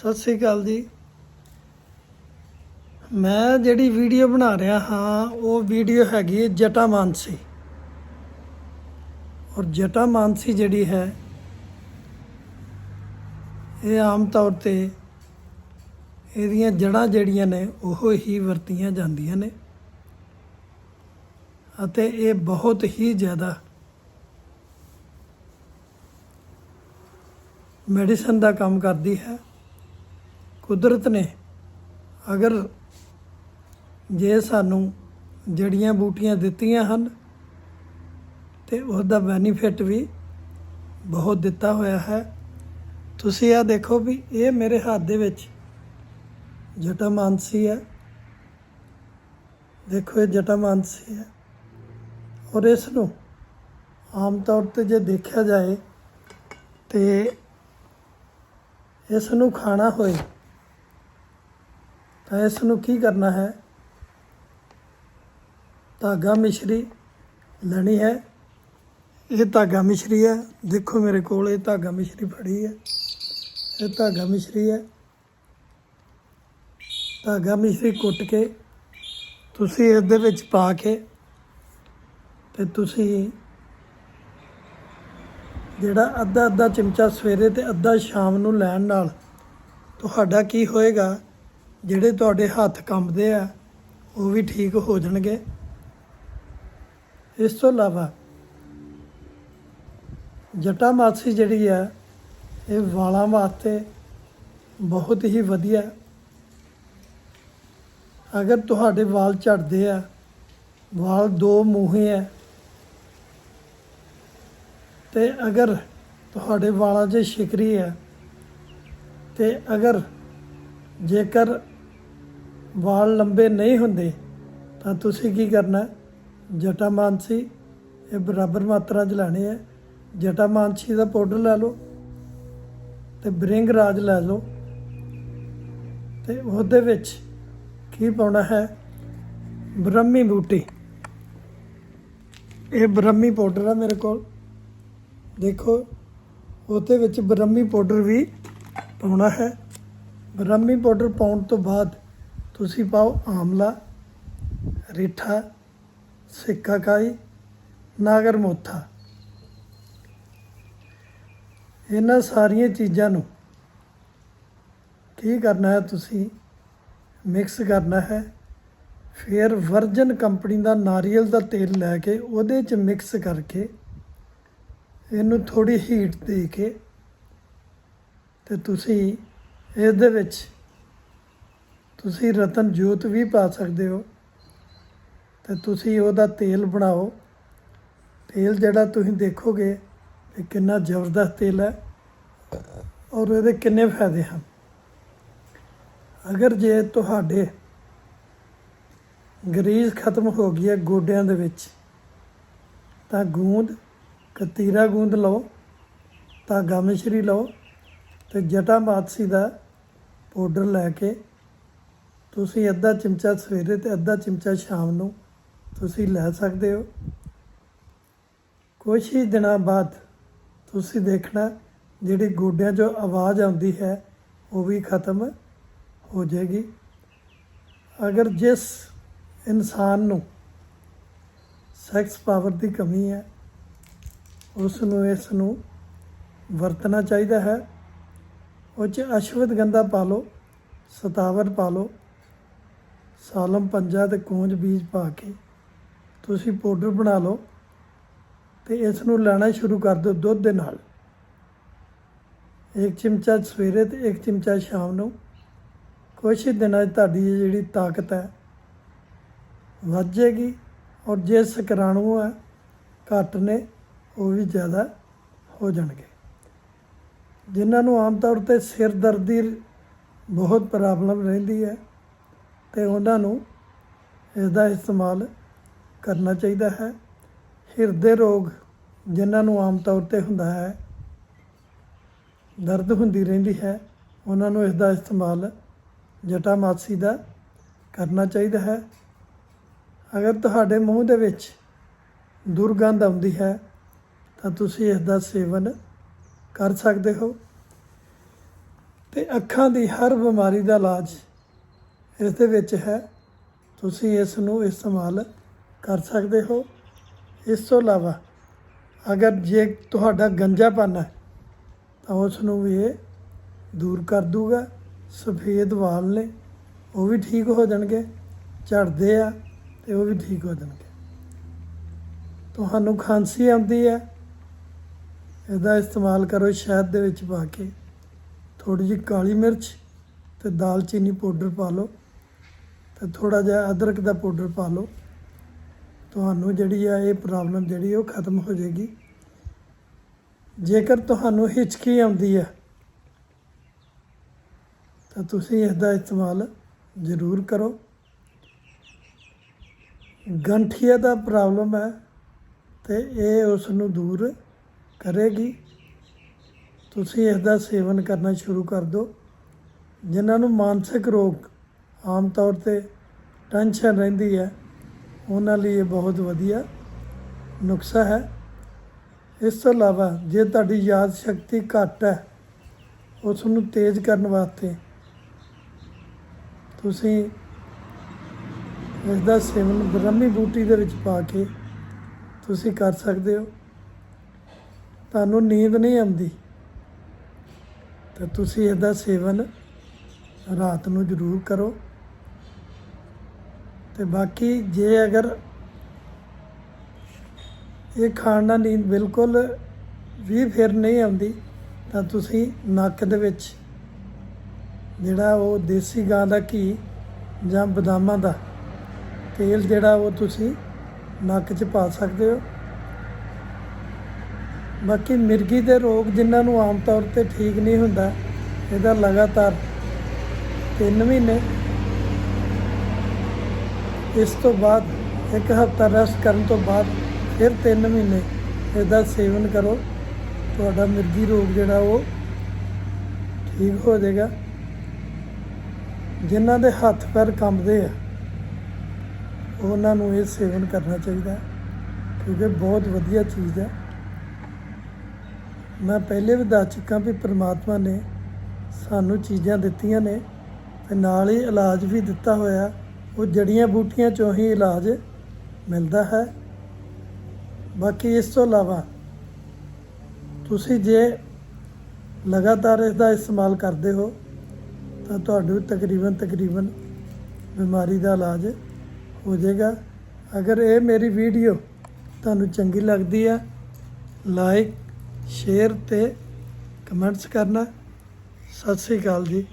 ਸਤਿ ਸ੍ਰੀ ਅਕਾਲ ਜੀ। ਮੈਂ ਜਿਹੜੀ ਵੀਡੀਓ ਬਣਾ ਰਿਹਾ ਹਾਂ, ਉਹ ਵੀਡੀਓ ਹੈਗੀ ਹੈ ਜਟਾ ਮਾਨਸੀ। ਔਰ ਜਟਾ ਮਾਨਸੀ ਜਿਹੜੀ ਹੈ, ਇਹ ਆਮ ਤੌਰ ਤੇ ਇਹਦੀਆਂ ਜੜ੍ਹਾਂ ਜਿਹੜੀਆਂ ਨੇ, ਉਹ ਹੀ ਵਰਤੀਆਂ ਜਾਂਦੀਆਂ ਨੇ। ਅਤੇ ਇਹ ਬਹੁਤ ਹੀ ਜ਼ਿਆਦਾ ਮੈਡੀਸਨ ਦਾ ਕੰਮ ਕਰਦੀ ਹੈ। ਕੁਦਰਤ ਨੇ ਅਗਰ ਜੇ ਸਾਨੂੰ ਜੜੀਆਂ ਬੂਟੀਆਂ ਦਿੱਤੀਆਂ ਹਨ, ਤੇ ਉਹਦਾ ਬੈਨੀਫਿਟ ਵੀ ਬਹੁਤ ਦਿੱਤਾ ਹੋਇਆ ਹੈ। ਤੁਸੀਂ ਆ ਦੇਖੋ ਵੀ ਇਹ ਮੇਰੇ ਹੱਥ ਦੇ ਵਿੱਚ ਜਟਾ ਮਾਨਸੀ ਹੈ। ਦੇਖੋ ਇਹ ਜਟਾ ਮਾਨਸੀ ਹੈ। ਔਰ ਇਸ ਨੂੰ ਆਮ ਤੌਰ ਤੇ ਜੇ ਦੇਖਿਆ ਜਾਏ, ਤੇ ਇਸ ਨੂੰ ਖਾਣਾ ਹੋਏ ਤਾਂ ਇਸ ਨੂੰ ਕੀ ਕਰਨਾ ਹੈ? ਧਾਗਾ ਮਿਸ਼ਰੀ ਲੈਣੀ ਹੈ। ਇਹ ਧਾਗਾ ਮਿਸ਼ਰੀ ਹੈ। ਦੇਖੋ ਮੇਰੇ ਕੋਲ ਇਹ ਧਾਗਾ ਮਿਸ਼ਰੀ ਫੜੀ ਹੈ। ਇਹ ਧਾਗਾ ਮਿਸ਼ਰੀ ਹੈ। ਧਾਗਾ ਮਿਸ਼ਰੀ ਕੁੱਟ ਕੇ ਤੁਸੀਂ ਇਸ ਦੇ ਵਿੱਚ ਪਾ ਕੇ ਤੇ ਤੁਸੀਂ ਜਿਹੜਾ ਅੱਧਾ ਅੱਧਾ ਚਮਚਾ ਸਵੇਰੇ ਤੇ ਅੱਧਾ ਸ਼ਾਮ ਨੂੰ ਲੈਣ ਨਾਲ ਤੁਹਾਡਾ ਕੀ ਹੋਏਗਾ? ਜਿਹੜੇ ਤੁਹਾਡੇ ਹੱਥ ਕੰਬਦੇ ਆ, ਉਹ ਵੀ ਠੀਕ ਹੋ ਜਾਣਗੇ। ਇਸ ਤੋਂ ਇਲਾਵਾ ਜਟਾ ਮਾਸੀ ਜਿਹੜੀ ਆ, ਇਹ ਵਾਲਾਂ ਵਾਸਤੇ ਬਹੁਤ ਹੀ ਵਧੀਆ। ਅਗਰ ਤੁਹਾਡੇ ਵਾਲ ਝੜਦੇ ਆ, ਵਾਲ ਦੋ ਮੂੰਹੇ ਆ, ਤੇ ਅਗਰ ਤੁਹਾਡੇ ਵਾਲਾਂ 'ਚ ਸ਼ਿਕਰੀ ਹੈ ਤੇ ਅਗਰ ਜੇਕਰ ਵਾਲ ਲੰਬੇ ਨਹੀਂ ਹੁੰਦੇ, ਤਾਂ ਤੁਸੀਂ ਕੀ ਕਰਨਾ? ਜਟਾ ਮਾਨਸੀ, ਇਹ ਬਰਾਬਰ ਮਾਤਰਾ 'ਚ ਲੈਣੇ ਹੈ। ਜਟਾ ਮਾਨਸੀ ਦਾ ਪਾਊਡਰ ਲੈ ਲਓ ਤੇ ਬ੍ਰਿੰਗ ਰਾਜ ਲੈ ਲਓ ਤੇ ਉਹਦੇ ਵਿੱਚ ਕੀ ਪਾਉਣਾ ਹੈ? ਬ੍ਰਹਮੀ ਬੂਟੀ। ਇਹ ਬ੍ਰਹਮੀ ਪਾਊਡਰ ਆ ਮੇਰੇ ਕੋਲ। ਦੇਖੋ, ਉਹਦੇ ਵਿੱਚ ਬ੍ਰਹਮੀ ਪਾਊਡਰ ਵੀ ਪਾਉਣਾ ਹੈ। ਬ੍ਰਹਮੀ ਪਾਊਡਰ ਪਾਉਣ ਤੋਂ ਬਾਅਦ ਤੁਸੀਂ ਪਾਓ ਆਮਲਾ, ਰੀਠਾ ਸਿੱਕਾਕਾਈ ਨਾਗਰ ਮੋਥਾ ਇਹਨਾਂ ਸਾਰੀਆਂ ਚੀਜ਼ਾਂ ਨੂੰ ਕੀ ਕਰਨਾ ਹੈ ਤੁਸੀਂ? ਮਿਕਸ ਕਰਨਾ ਹੈ। ਫਿਰ ਵਰਜਨ ਕੰਪਨੀ ਦਾ ਨਾਰੀਅਲ ਦਾ ਤੇਲ ਲੈ ਕੇ ਉਹਦੇ 'ਚ ਮਿਕਸ ਕਰਕੇ ਇਹਨੂੰ ਥੋੜੀ ਹੀਟ ਦੇ ਕੇ ਤੇ ਤੁਸੀਂ ਇਸ ਦੇ ਵਿੱਚ ਤੁਸੀਂ ਰਤਨ ਜੋਤ ਵੀ ਪਾ ਸਕਦੇ ਹੋ। ਤੇ ਤੁਸੀਂ ਉਹਦਾ ਤੇਲ ਬਣਾਓ। ਤੇਲ ਜਿਹੜਾ ਤੁਸੀਂ ਦੇਖੋਗੇ ਕਿ ਕਿੰਨਾ ਜ਼ਬਰਦਸਤ ਤੇਲ ਹੈ ਔਰ ਇਹਦੇ ਕਿੰਨੇ ਫਾਇਦੇ ਹਨ। ਅਗਰ ਜੇ ਤੁਹਾਡੇ ਗਰੀਸ ਖਤਮ ਹੋ ਗਈ ਹੈ ਗੋਡਿਆਂ ਦੇ ਵਿੱਚ, ਤਾਂ ਗੂੰਦ, ਕਤੀਰਾ ਗੂੰਦ ਲਓ, ਤਾਂ ਮਿਸ਼ਰੀ ਲਓ ਤੇ ਜਟਾ ਮਾਤਸੀ ਦਾ ਪਾਊਡਰ ਲੈ ਕੇ ਤੁਸੀਂ ਅੱਧਾ ਚਮਚਾ ਸਵੇਰੇ ਤੇ ਅੱਧਾ ਚਮਚਾ ਸ਼ਾਮ ਨੂੰ ਤੁਸੀਂ ਲੈ ਸਕਦੇ ਹੋ। ਕੁਛ ਹੀ ਦਿਨਾਂ ਬਾਅਦ ਤੁਸੀਂ ਦੇਖਣਾ, ਜਿਹੜੀ ਗੋਡਿਆਂ 'ਚੋਂ ਆਵਾਜ਼ ਆਉਂਦੀ ਹੈ, ਉਹ ਵੀ ਖਤਮ ਹੋ ਜਾਏਗੀ। ਅਗਰ ਜਿਸ ਇਨਸਾਨ ਨੂੰ ਸੈਕਸ ਪਾਵਰ ਦੀ ਕਮੀ ਹੈ ਉਸ ਨੂੰ ਇਸ ਨੂੰ ਵਰਤਣਾ ਚਾਹੀਦਾ ਹੈ। ਉਹ 'ਚ ਅਸ਼ਵਤ ਗੰਧਾ ਪਾ ਲਓ, ਸਤਾਵਰ ਪਾ ਲਓ ਸਾਲਮ ਪੰਜਾ ਤੇ ਕੂੰਜ ਬੀਜ ਪਾ ਕੇ ਤੁਸੀਂ ਪਾਊਡਰ ਬਣਾ ਲਓ ਤੇ ਇਸ ਨੂੰ ਲੈਣਾ ਸ਼ੁਰੂ ਕਰ ਦਿਓ ਦੁੱਧ ਦੇ ਨਾਲ। ਇੱਕ ਚਮਚਾ ਸਵੇਰੇ ਤੇ ਇੱਕ ਚਮਚਾ ਸ਼ਾਮ ਨੂੰ। ਕੁਛ ਹੀ ਦਿਨਾਂ 'ਚ ਤੁਹਾਡੀ ਇਹ ਜਿਹੜੀ ਤਾਕਤ ਹੈ ਵੱਧ ਜਾਏਗੀ ਔਰ ਜੇ ਸਕਰਾਣੂ ਹੈ ਘੱਟ ਨੇ, ਉਹ ਵੀ ਜ਼ਿਆਦਾ ਹੋ ਜਾਣਗੇ। ਜਿਨ੍ਹਾਂ ਨੂੰ ਆਮ ਤੌਰ ਤੇ ਸਿਰ ਦਰਦ ਦੀ ਬਹੁਤ ਪ੍ਰੋਬਲਮ ਰਹਿੰਦੀ ਹੈ ਤੇ ਉਹਨਾਂ ਨੂੰ ਇਸ ਦਾ ਇਸਤੇਮਾਲ ਕਰਨਾ ਚਾਹੀਦਾ ਹੈ। ਹਿਰਦੇ ਰੋਗ ਜਿਨ੍ਹਾਂ ਨੂੰ ਆਮ ਤੌਰ ਤੇ ਹੁੰਦਾ ਹੈ, ਦਰਦ ਹੁੰਦੀ ਰਹਿੰਦੀ ਹੈ, ਉਹਨਾਂ ਨੂੰ ਇਸ ਦਾ ਇਸਤੇਮਾਲ ਜਟਾ ਮਾਸੀ ਦਾ ਕਰਨਾ ਚਾਹੀਦਾ ਹੈ। ਅਗਰ ਤੁਹਾਡੇ ਮੂੰਹ ਦੇ ਵਿੱਚ ਦੁਰਗੰਧ ਆਉਂਦੀ ਹੈ, ਤਾਂ ਤੁਸੀਂ ਇਸ ਦਾ ਸੇਵਨ ਕਰ ਸਕਦੇ ਹੋ। ਤੇ ਅੱਖਾਂ ਦੀ ਹਰ ਬਿਮਾਰੀ ਦਾ ਇਲਾਜ ਇਸ ਦੇ ਵਿੱਚ ਹੈ, ਤੁਸੀਂ ਇਸ ਨੂੰ ਇਸਤੇਮਾਲ ਕਰ ਸਕਦੇ ਹੋ। ਇਸ ਤੋਂ ਇਲਾਵਾ ਅਗਰ ਜੇ ਤੁਹਾਡਾ ਗੰਜਾਪਨ ਹੈ, ਤਾਂ ਉਸ ਨੂੰ ਵੀ ਇਹ ਦੂਰ ਕਰ ਦੂਗਾ। ਸਫੇਦ ਵਾਲ ਨੇ, ਉਹ ਵੀ ਠੀਕ ਹੋ ਜਾਣਗੇ। ਝੜਦੇ ਆ ਤੇ ਉਹ ਵੀ ਠੀਕ ਹੋ ਜਾਣਗੇ। ਤੁਹਾਨੂੰ ਖਾਂਸੀ ਆਉਂਦੀ ਹੈ, ਇਹਦਾ ਇਸਤੇਮਾਲ ਕਰੋ ਸ਼ਹਿਦ ਦੇ ਵਿੱਚ ਪਾ ਕੇ। ਥੋੜੀ ਜਿਹੀ ਕਾਲੀ ਮਿਰਚ ਤੇ ਦਾਲਚੀਨੀ ਪਾਊਡਰ ਪਾ ਲਓ। ਤੇ ਥੋੜਾ ਜਿਹਾ ਅਦਰਕ ਦਾ ਪਾਊਡਰ ਪਾ ਲਓ। ਤੁਹਾਨੂੰ ਜਿਹੜੀ ਆ ਇਹ ਪ੍ਰੋਬਲਮ ਜਿਹੜੀ ਉਹ ਖਤਮ ਹੋ ਜਾਏਗੀ। ਜੇਕਰ ਤੁਹਾਨੂੰ ਹਿਚਕੀ ਆਉਂਦੀ ਹੈ ਤਾਂ ਤੁਸੀਂ ਇਸ ਦਾ ਇਸਤੇਮਾਲ ਜ਼ਰੂਰ ਕਰੋ। ਗੰਠੀਏ ਦਾ ਪ੍ਰੋਬਲਮ ਹੈ ਤੇ ਇਹ ਉਸ ਨੂੰ ਦੂਰ ਕਰੇਗੀ। ਤੁਸੀਂ ਇਸ ਦਾ ਸੇਵਨ ਕਰਨਾ ਸ਼ੁਰੂ ਕਰ ਦਿਓ। ਜਿਨ੍ਹਾਂ ਨੂੰ ਮਾਨਸਿਕ ਰੋਗ ਆਮ ਤੌਰ ਤੇ ਟੈਨਸ਼ਨ ਰਹਿੰਦੀ ਹੈ। ਉਹਨਾਂ ਲਈ ਇਹ ਬਹੁਤ ਵਧੀਆ ਨੁਕਸਾ ਹੈ। ਇਸ ਤੋਂ ਇਲਾਵਾ ਜੇ ਤੁਹਾਡੀ ਯਾਦ ਸ਼ਕਤੀ ਘੱਟ ਹੈ ਉਸ ਨੂੰ ਤੇਜ਼ ਕਰਨ ਵਾਸਤੇ ਤੁਸੀਂ ਇਸ ਦਾ ਸੇਵਨ ਬ੍ਰਹਮੀ ਬੂਟੀ ਦੇ ਵਿੱਚ ਪਾ ਕੇ ਤੁਸੀਂ ਕਰ ਸਕਦੇ ਹੋ। ਤੁਹਾਨੂੰ ਨੀਂਦ ਨਹੀਂ ਆਉਂਦੀ, ਤਾਂ ਤੁਸੀਂ ਇਹਦਾ ਸੇਵਨ ਰਾਤ ਨੂੰ ਜ਼ਰੂਰ ਕਰੋ। ਤੇ ਬਾਕੀ ਜੇ ਅਗਰ ਇਹ ਖਾਣ ਨਾਲ ਨੀਂਦ ਬਿਲਕੁਲ ਵੀ ਫਿਰ ਨਹੀਂ ਆਉਂਦੀ, ਤਾਂ ਤੁਸੀਂ ਨੱਕ ਦੇ ਵਿੱਚ ਜਿਹੜਾ ਉਹ ਦੇਸੀ ਗਾਂ ਦਾ ਘੀ ਜਾਂ ਬਦਾਮਾਂ ਦਾ ਤੇਲ ਜਿਹੜਾ ਉਹ ਤੁਸੀਂ ਨੱਕ 'ਚ ਪਾ ਸਕਦੇ ਹੋ। ਬਾਕੀ ਮਿਰਗੀ ਦੇ ਰੋਗ ਜਿਨ੍ਹਾਂ ਨੂੰ ਆਮ ਤੌਰ ਤੇ ਠੀਕ ਨਹੀਂ ਹੁੰਦਾ, ਇਹਦਾ ਲਗਾਤਾਰ 3 ਮਹੀਨੇ ਇਸ ਤੋਂ ਬਾਅਦ ਇੱਕ ਹਫ਼ਤਾ ਰੈਸਟ ਕਰਨ ਤੋਂ ਬਾਅਦ ਫਿਰ 3 ਮਹੀਨੇ ਇਹਦਾ ਸੇਵਨ ਕਰੋ। ਤੁਹਾਡਾ ਮਿਰਗੀ ਰੋਗ ਜਿਹੜਾ ਉਹ ਠੀਕ ਹੋ ਜਾਏਗਾ। ਜਿਨ੍ਹਾਂ ਦੇ ਹੱਥ ਪੈਰ ਕੰਬਦੇ ਆ, ਉਹਨਾਂ ਨੂੰ ਇਹ ਸੇਵਨ ਕਰਨਾ ਚਾਹੀਦਾ ਕਿਉਂਕਿ ਬਹੁਤ ਵਧੀਆ ਚੀਜ਼ ਹੈ। ਮੈਂ ਪਹਿਲੇ ਵੀ ਦੱਸ ਚੁੱਕਾ ਵੀ ਪ੍ਰਮਾਤਮਾ ਨੇ ਸਾਨੂੰ ਚੀਜ਼ਾਂ ਦਿੱਤੀਆਂ ਨੇ ਤੇ ਨਾਲ ਹੀ ਇਲਾਜ ਵੀ ਦਿੱਤਾ ਹੋਇਆ। ਉਹ ਜੜੀਆਂ ਬੂਟੀਆਂ ਚੋਂ ਹੀ ਇਲਾਜ ਮਿਲਦਾ ਹੈ। ਬਾਕੀ ਇਸ ਤੋਂ ਇਲਾਵਾ ਤੁਸੀਂ ਜੇ ਲਗਾਤਾਰ ਇਸ ਦਾ ਇਸਤੇਮਾਲ ਕਰਦੇ ਹੋ, ਤਾਂ ਤੁਹਾਨੂੰ ਤਕਰੀਬਨ ਤਕਰੀਬਨ ਬਿਮਾਰੀ ਦਾ ਇਲਾਜ ਹੋ ਜਾਏਗਾ। ਅਗਰ ਇਹ ਮੇਰੀ ਵੀਡੀਓ ਤੁਹਾਨੂੰ ਚੰਗੀ ਲੱਗਦੀ ਹੈ, ਲਾਈਕ, ਸ਼ੇਅਰ ਤੇ ਕਮੈਂਟਸ ਕਰਨਾ। ਸਤਿ ਸ੍ਰੀ ਅਕਾਲ ਜੀ।